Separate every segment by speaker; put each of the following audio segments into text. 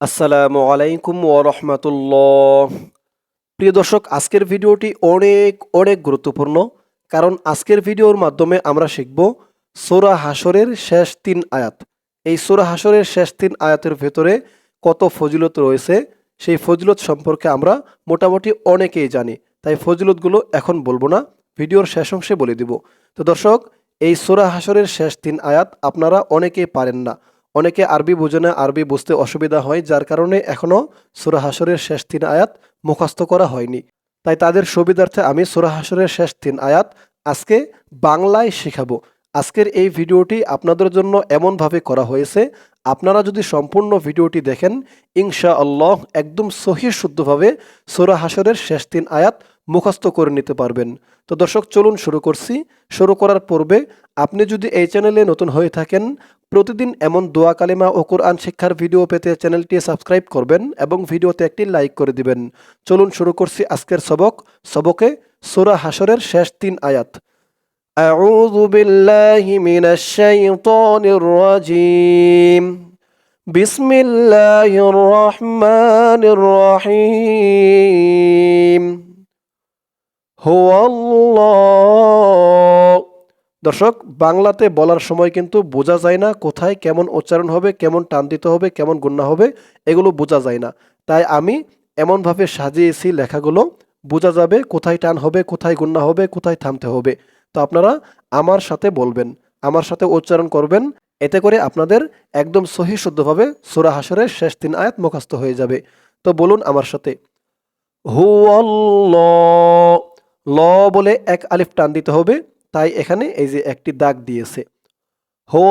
Speaker 1: আসসালামু আলাইকুম ওরহমতুল্লাহ প্রিয় দর্শক, আজকের ভিডিওটি অনেক অনেক গুরুত্বপূর্ণ, কারণ আজকের ভিডিওর মাধ্যমে আমরা শিখব সোরা হাসরের শেষ তিন আয়াত। এই সোরা হাসরের শেষ তিন আয়াতের ভেতরে কত ফজিলত রয়েছে, সেই ফজিলত সম্পর্কে আমরা মোটামুটি অনেকেই জানি, তাই ফজিলতগুলো এখন বলব না, ভিডিওর শেষ অংশে বলে দিব। তো দর্শক, এই সোরা হাসরের শেষ তিন আয়াত আপনারা অনেকেই পারেন না। অনেকে আরবি বোঝে না, আরবি বুঝতে অসুবিধা হয়, যার কারণে এখনও সুরা হাসরের শেষ তিন আয়াত মুখস্থ করা হয়নি। তাই তাদের সুবিধার্থে আমি সুরা হাসরের শেষ তিন আয়াত আজকে বাংলায় শেখাবো। আজকের এই ভিডিওটি আপনাদের জন্য এমনভাবে করা হয়েছে, আপনারা যদি সম্পূর্ণ ভিডিওটি দেখেন ইনশা আল্লাহ একদম সহি শুদ্ধভাবে সুরা হাসরের শেষ তিন আয়াত মুখস্থ করে নিতে পারবেন। তো দর্শক, চলুন শুরু করছি। শুরু করার পূর্বে আপনি যদি এই চ্যানেলে নতুন হয়ে থাকেন প্রতিদিন এমন দোয়া কালিমা ও কোরআন শিক্ষার ভিডিও পেতে চ্যানেলটি সাবস্ক্রাইব করবেন এবং ভিডিওতে একটি লাইক করে দিবেন চলুন শুরু করছি আজকের সবক সবকে সুরা হাসরের শেষ তিন আয়াত أعوذ بالله من الشيطان الرجيم بسم الله الرحمن الرحيم هو الله দর্শক, বাংলাতে বলার সময় কিন্তু বোঝা যায় না কোথায় কেমন উচ্চারণ হবে, কেমন টান দিতে হবে, কেমন গুন্না হবে, এগুলো বোঝা যায় না। তাই আমি এমনভাবে সাজিয়েছি লেখাগুলো, বোঝা যাবে কোথায় টান হবে, কোথায় গুন্না হবে, কোথায় থামতে হবে। তো আপনারা আমার সাথে বলবেন, আমার সাথে উচ্চারণ করবেন, এতে করে আপনাদের একদম সহি শুদ্ধভাবে সুরা হাসরের শেষ তিন আয়াত মুখস্থ হয়ে যাবে। তো বলুন আমার সাথে হু ল বলে এক আলিফ টান দিতে হবে তাই এখানে এই যে একটি দাগ দিয়েছে। হো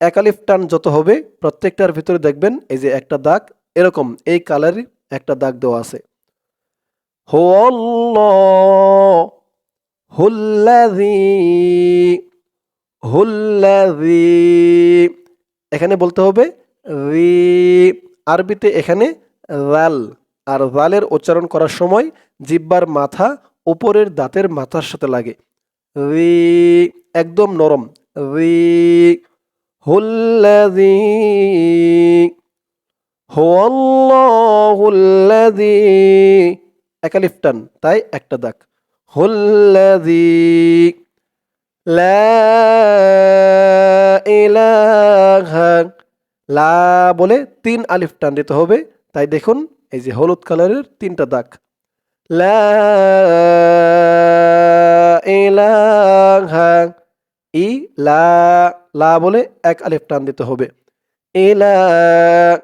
Speaker 1: এক টান যত হবে, প্রত্যেকটার ভিতরে দেখবেন এই যে একটা দাগ, এরকম এই কালারই একটা দাগ দেওয়া আছে। এখানে বলতে হবে রি। আরবিতে এখানে রাল। আর রালের উচ্চারণ করার সময় জিব্বার মাথা উপরের দাঁতের মাথার সাথে লাগে। রি, একদম নরম। রি, হুল্লাযী, হুয়াল্লাহুল্লাযী একালিফ টান, তাই একটা দাগ। হুল্লাযী, লা লা বলে তিন আলিফ টান দিতে হবে। তাই দেখুন, এই যে হলুদ কালারের তিনটা দাগ। লা ইলাহা ই লা লা বলে এক আলিফ টান দিতে হবে ইলাহা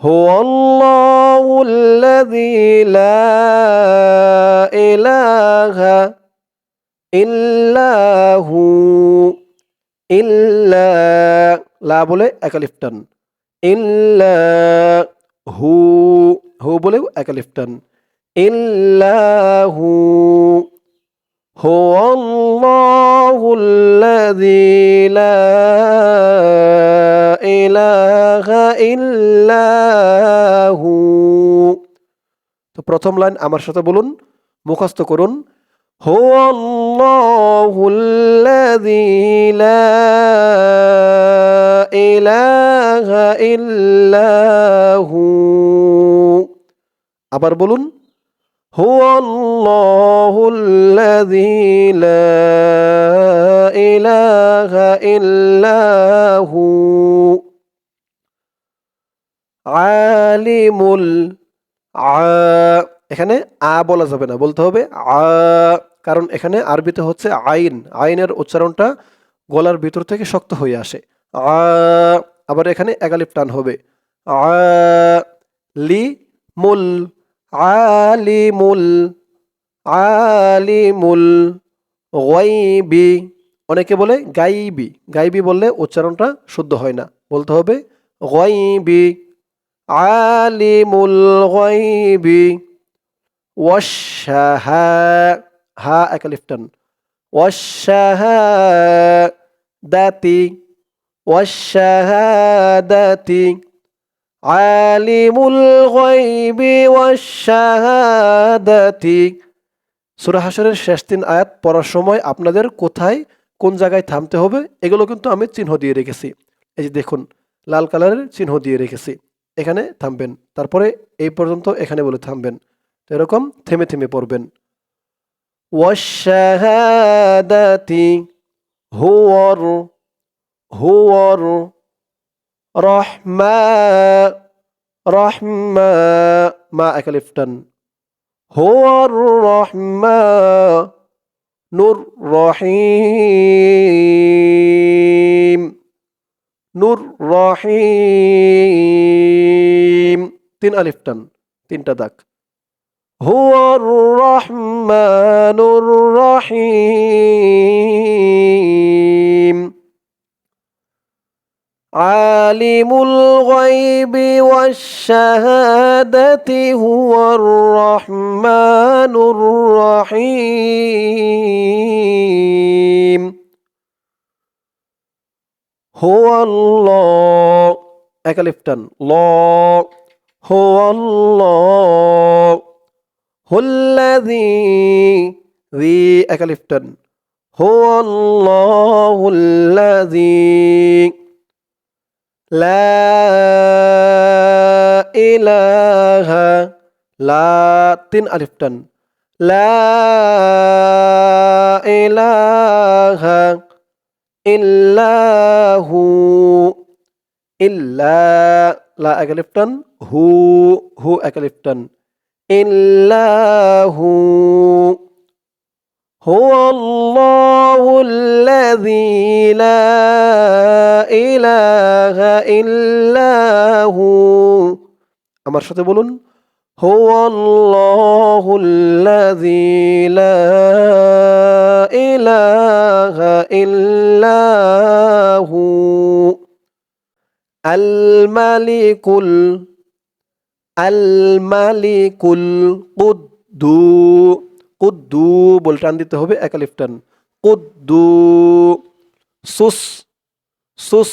Speaker 1: هو الله الذي لا إله إلا هو إلا লা বলে একালিফ টান ইল্লা হু বলেও একালিফ টান। ইল্লাহু হু আল্লাহুল্লাযী লা ইলাহা ইল্লাহু। তো প্রথম লাইন আমার সাথে বলুন, মুখস্থ করুন। هو الله الذي لا إله إلا هو আবার বলুন هو الله الذي لا إله إلا هو আলিমুল আ এখানে আ বলা যাবে না বলতে হবে আ কারণ এখানে আরবিতে হচ্ছে আইন, আইনের উচ্চারণটা গলার ভিতর থেকে শক্ত হয়ে আসে। আবার এখানে একালিপ টান হবে। আ, লি, মুল, আলিমুল আলিমুল, গাইবি। অনেকে বলে গাইবি। গাইবি বললে উচ্চারণটা শুদ্ধ হয় না। বলতে হবে গাইবি। আলিমুল গাইবি। ওয়াশাহা হা একালিফটান ওয়াশাহাদাতি ওয়াশাহাদাতি আলিমুল গাইবি ওয়াশাহাদাতি সূরা হাশরের শেষ তিন আয়াত পড়ার সময় আপনাদের কোথায়, কোন জায়গায় থামতে হবে, এগুলো কিন্তু আমি চিহ্ন দিয়ে রেখেছি। এই যে দেখুন, লাল কালারের চিহ্ন দিয়ে রেখেছি। এখানে থামবেন, তারপরে এই পর্যন্ত এখানে বলে থামবেন। এরকম থেমে থেমে পড়বেন। ওয়াশাহাদাতি হুয়ার হুয়ার রহমা রহমা মা একালিফটান হুয়ার রহমা নূর রহিম নূর রহিম তিন আলিফটান তিনটা দাগ هو الرحمن الرحيم. عالم الغيب والشهادة هو الرحمن الرحيم. هو الله. أكلفتن الله هو الله হুল্লাযী জি একালিফটন হুয়াল্লাহুল্লাযী লা ইলাহা লা তিন আলিফটন লা ইলাহা ইল্লাহু ইল্লা লা একালিফটন হু হু একালিফটন إلا هو هو الله الذي لا إله إلا هو আমার সাথে বলুন هو الله الذي لا إله إلا هو الملك ال- আল মালিকুল কুদ্দু কুদ্দু বলে টান দিতে হবে একালিফ টান। কুদ্দু, সুস সুস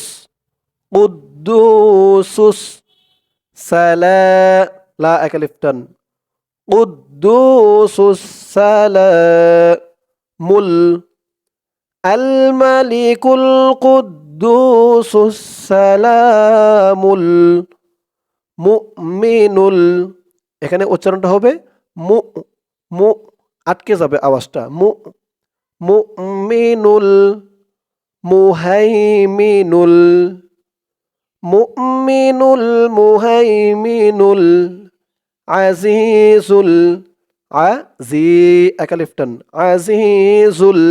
Speaker 1: কুদ্দুসুস সালা, লা একালিফ টান। কুদ্দুসুস সালা, মুল। আল মালিকুল কুদ্দুসুস সালামুল মুমিনুল, এখানে উচ্চারণটা হবে মু মু, আটকে যাবে আওয়াজটা। মু, মুমিনুল, মুহাইমিনুল মুমিনুল, মুহাইমিনুল, আজিজুল আজি একালিফটন আজিজুল,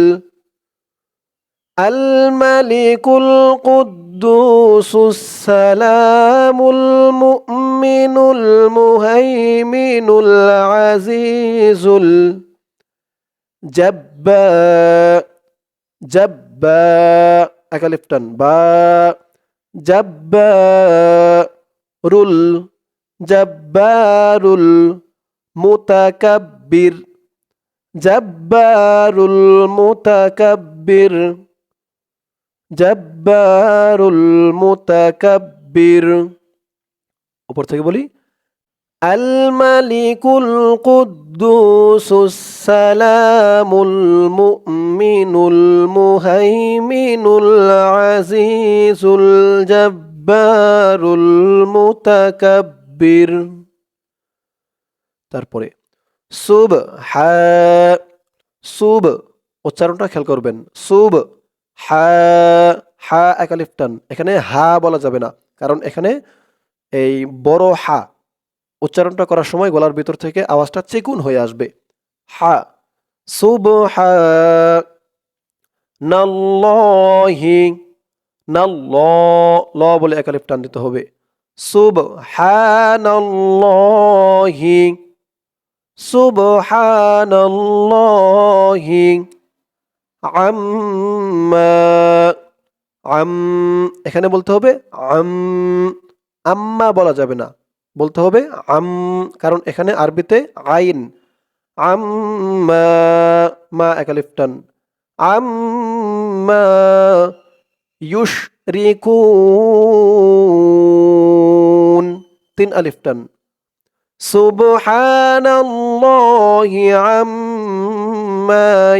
Speaker 1: আল মালিকুল কুদ القدوس السلام المؤمن المهيمن العزيز الجبار جبار أكلفتن با جبار الجبار المتكبر جبار المتكبر জব্বারুল মুতাকাব্বির উপর থেকে বলি আল মালিকুল কুদ্দুসুস সালামুল মুমিনুল মুহাইমিনুল আজিজুল জব্বারুল মুতাকাব্বির তারপরে সুব হা সুব উচ্চারণটা খেয়াল করবেন সুব হা হা একালিফ টান। এখানে হা বলা যাবে না। কারণ এখানে এই বড় হা উচ্চারণটা করার সময় গলার ভিতর থেকে আওয়াজটা চেকুন হয়ে আসবে। হা সুব হা নাল্লাহি নাল্ল, ল বলে একালিফ দিতে হবে। সুব হা নাল্লাহি সুব হা আম, এখানে বলতে হবে আম, আম্মা বলা যাবে না। বলতে হবে আম, কারণ এখানে আরবিতে আইন। আম্মা, মা আম্মা, ইউশরিকুন। তিন আলিফটান সুবহানাল্লাহি আম্মা। عما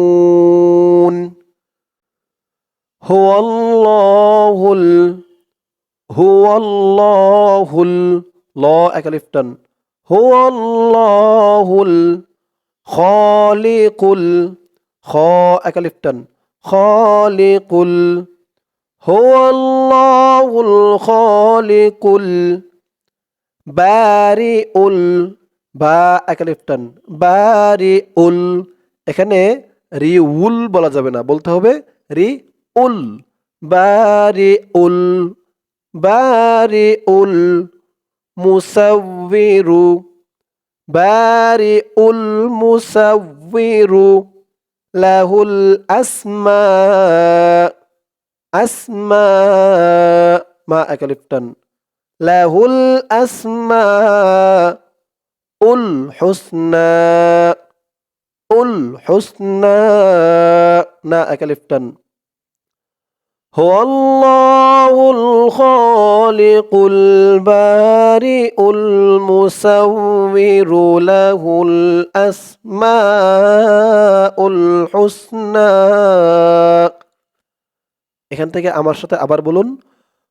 Speaker 1: يشركون هو الله ال هو الله ال لا أكلفتن هو الله الخالق ال خا أكلفتن خالق ال هو الله الخالق البارئ ال বা একালিফটান বারি উল এখানে রি উল বলা যাবে না, বলতে হবে রি উল বারি উল বারি উল মুসাউবিরু বারি উল মুসাউবিরু লাহুল আসমা আসমা। মা একালিফটান লাহুল আসমা। উল হুসনা উল হুসনা না একালিফটান هو الله الخالق البارئ المصور له الأسماء الحسنى এখান থেকে আমার সাথে আবার বলুন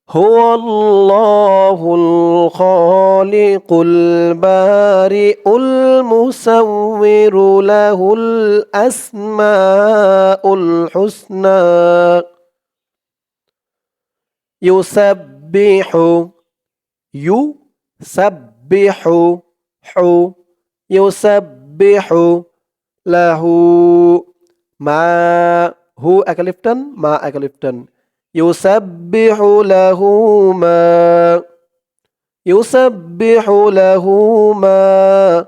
Speaker 1: هو الله الخالق البارئ المصور له الأسماء الحسنى يسبح يسبح حو يسبح له ما هو أكلفتن ما أكلفتن يسبح له ما يسبح له ما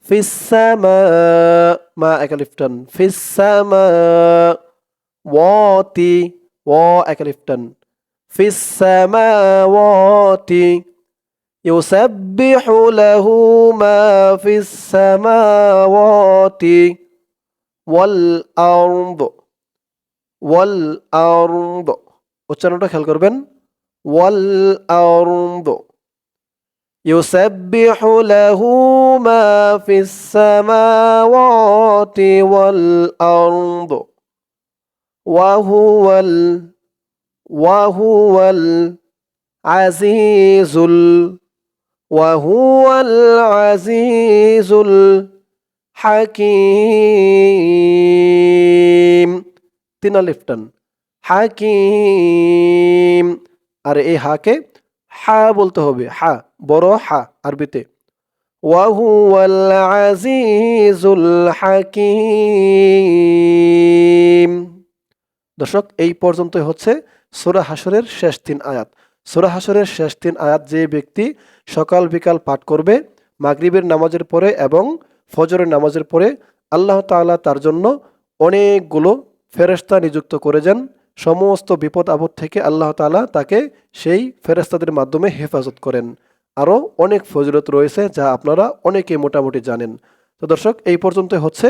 Speaker 1: في السماء. ما أكلفتن؟ في السماء. واتي وأكلفتن في السماوات يسبح له ما في السماوات والأرض والأرض. উচ্চারণটা খেয়াল করবেন والأرض يسبح له ما في السماوات والأرض وهو ال وهو العزيز ال وهو العزيز الحكيم তিন লিফটন হাকিম। আর এই হাকে হা বলতে হবে। হা, বড় হা, আরবিতে। আজিজুল হাকিম। দর্শক, এই পর্যন্তই হচ্ছে সোরা হাসরের শেষ তিন আয়াত। সোরা হাসরের শেষ তিন আয়াত যে ব্যক্তি সকাল বিকাল পাঠ করবে, মাগরিবের নামাজের পরে এবং ফজরের নামাজের পরে, আল্লাহ তাআলা তার জন্য অনেকগুলো ফেরেস্তা নিযুক্ত করে যান সমস্ত বিপদ আপদ থেকে আল্লাহ তাআলা তাকে সেই ফেরেস্তাদের মাধ্যমে হেফাজত করেন। আরও অনেক ফজিলত রয়েছে যা আপনারা অনেকে মোটামুটি জানেন। তো দর্শক, এই পর্যন্ত হচ্ছে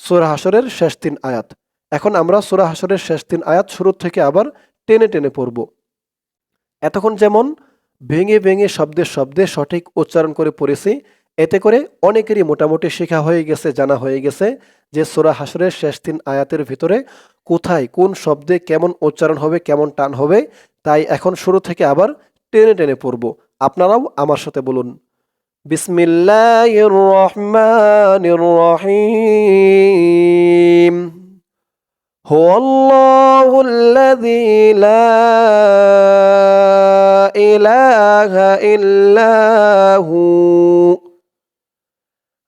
Speaker 1: সুরা হাসরের শেষ তিন আয়াত। এখন আমরা সুরা হাসরের শেষ তিন আয়াত শুরু থেকে আবার টেনে টেনে পড়ব। এতক্ষণ যেমন ভেঙে ভেঙে শব্দের শব্দে সঠিক উচ্চারণ করে পড়েছি, এতে করে অনেকেরই মোটামুটি শেখা হয়ে গেছে, জানা হয়ে গেছে যে সোরা হাসরের শেষ তিন আয়াতের ভিতরে কোথায় কোন শব্দে কেমন উচ্চারণ হবে কেমন টান হবে তাই এখন শুরু থেকে আবার টেনে টেনে পড়ব আপনারাও আমার সাথে বলুন বিসমিল্লাহির রহমানির রহিম هو الله الذي لا إله إلا هو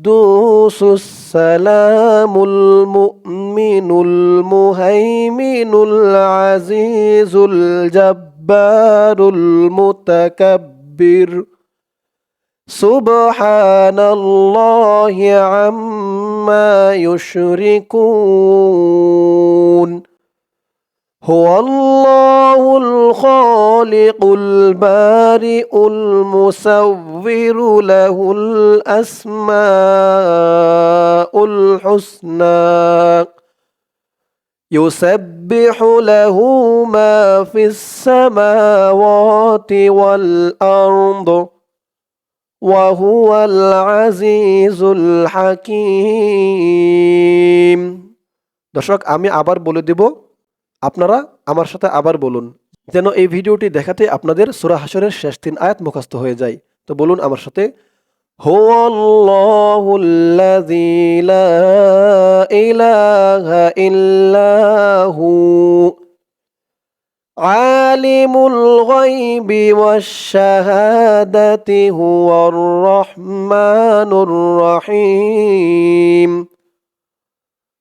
Speaker 1: القدوس السلام المؤمن المهيمن العزيز الجبار المتكبر. سبحان الله عما يشركون. هو الله الخالق البارئ المصور له الأسماء الحسنى يسبح له ما في السماوات والأرض وهو العزيز الحكيم দর্শক আমি আবার বলে দেব আপনারা আমার সাথে আবার বলুন যেন এই ভিডিওটি দেখাতে আপনাদের সুরা হাসরের শেষ তিন আয়াত মুখস্থ হয়ে যায় তো বলুন আমার সাথে هو الله الذي لا إله إلا هو عالم الغيب والشهادة هو الرحمن الرحيم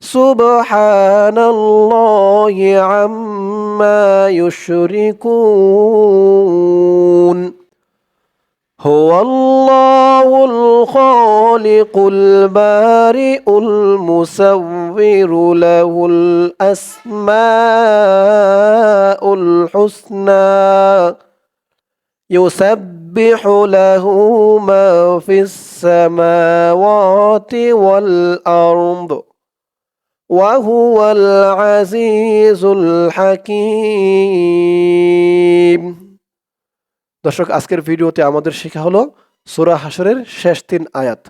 Speaker 1: سبحان الله عما يشركون. هو الله الخالق البارئ المصور له الأسماء الحسنى. يسبح له ما في السماوات والأرض. وهو العزيز الحكيم দর্শক আজকের ভিডিওতে আমাদের শেখা হলো সুরা হাসরের শেষ তিন আয়াত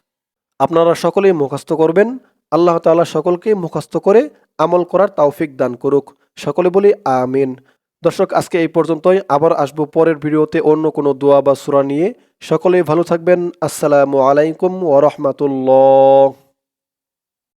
Speaker 1: আপনারা সকলেই মুখস্থ করবেন আল্লাহ তাআলা সকলকে মুখস্থ করে আমল করার তৌফিক দান করুক সকলে বলি আমিন দর্শক আজকে এই পর্যন্তই আবার আসবো পরের ভিডিওতে অন্য কোনো দোয়া বা সুরা নিয়ে সকলেই ভালো থাকবেন আসসালামু আলাইকুম ওয়া রাহমাতুল্লাহ